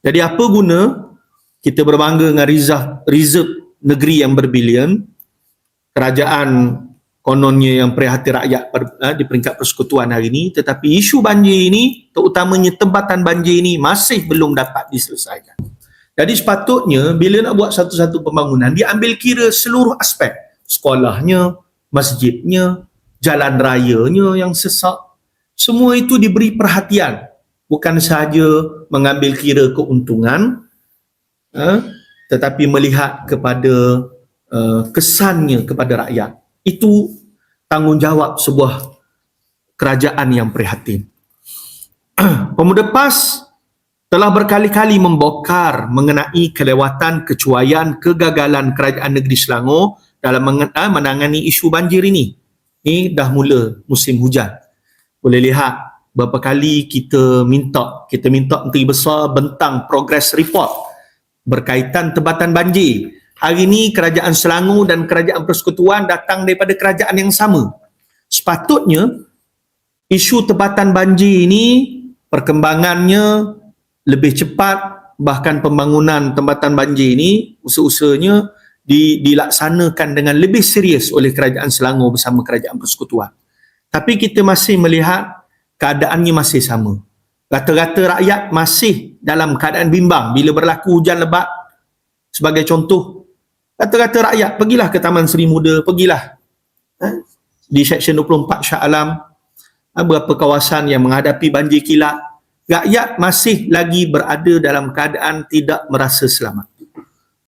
Jadi apa guna kita berbangga dengan reserve, reserve negeri yang berbilion, kerajaan kononnya yang prihatin rakyat per, uh, di peringkat persekutuan hari ini tetapi isu banjir ini terutamanya tempatan banjir ini masih belum dapat diselesaikan. Jadi sepatutnya bila nak buat satu-satu pembangunan dia ambil kira seluruh aspek sekolahnya, masjidnya, jalan rayanya yang sesak semua itu diberi perhatian bukan sahaja mengambil kira keuntungan uh, tetapi melihat kepada uh, kesannya kepada rakyat itu tanggungjawab sebuah kerajaan yang prihatin. Pemuda PAS telah berkali-kali membongkar mengenai kelewatan, kecuaian, kegagalan kerajaan negeri Selangor dalam ah, menangani isu banjir ini. Ini dah mula musim hujan. Boleh lihat berapa kali kita minta, kita minta Menteri Besar bentang progress report berkaitan tebatan banjir hari ini kerajaan Selangor dan kerajaan persekutuan datang daripada kerajaan yang sama. Sepatutnya isu tebatan banjir ini perkembangannya lebih cepat bahkan pembangunan tembatan banjir ini usaha-usahanya di, dilaksanakan dengan lebih serius oleh kerajaan Selangor bersama kerajaan persekutuan. Tapi kita masih melihat keadaannya masih sama. Rata-rata rakyat masih dalam keadaan bimbang bila berlaku hujan lebat. Sebagai contoh kata-kata rakyat pergilah ke Taman Seri Muda pergilah. Eh, di Seksyen 24 Shah Alam eh, beberapa kawasan yang menghadapi banjir kilat rakyat masih lagi berada dalam keadaan tidak merasa selamat